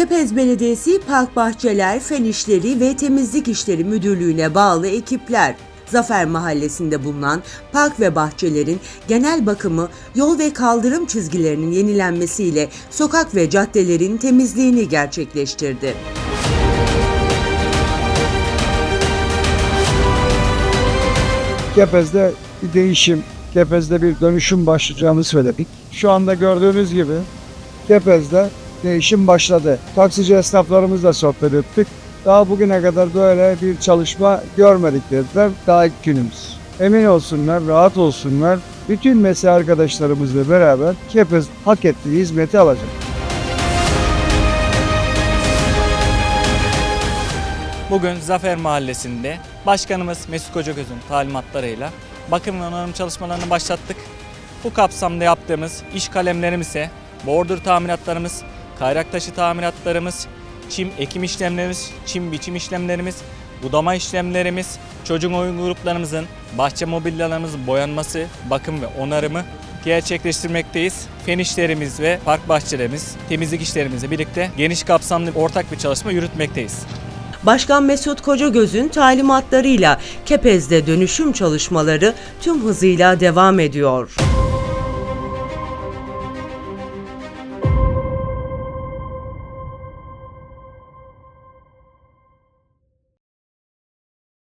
Kepez Belediyesi Park Bahçeler, Fen İşleri ve Temizlik İşleri Müdürlüğü'ne bağlı ekipler Zafer Mahallesi'nde bulunan park ve bahçelerin genel bakımı, yol ve kaldırım çizgilerinin yenilenmesiyle sokak ve caddelerin temizliğini gerçekleştirdi. Kepez'de bir değişim, Kepez'de bir dönüşüm başlayacağını söyledik. Şu anda gördüğünüz gibi Kepez'de değişim başladı. Taksici esnaflarımızla sohbet ettik. Daha bugüne kadar böyle bir çalışma görmedik dediler. Daha ilk günümüz. Emin olsunlar, rahat olsunlar. Bütün mesai arkadaşlarımızla beraber Kepez hak ettiği hizmeti alacak. Bugün Zafer Mahallesi'nde Başkanımız Mesut Kocagöz'ün talimatlarıyla bakım ve onarım çalışmalarını başlattık. Bu kapsamda yaptığımız iş kalemlerimiz ise bordur tamiratlarımız, kayrak taşı tamiratlarımız, çim ekim işlemlerimiz, çim biçim işlemlerimiz, budama işlemlerimiz, çocuk oyun gruplarımızın bahçe mobilyalarımızın boyanması, bakım ve onarımı gerçekleştirmekteyiz. Fen işlerimiz ve park bahçelerimiz, temizlik işlerimizle birlikte geniş kapsamlı ortak bir çalışma yürütmekteyiz. Başkan Mesut Kocagöz'ün talimatlarıyla Kepez'de dönüşüm çalışmaları tüm hızıyla devam ediyor.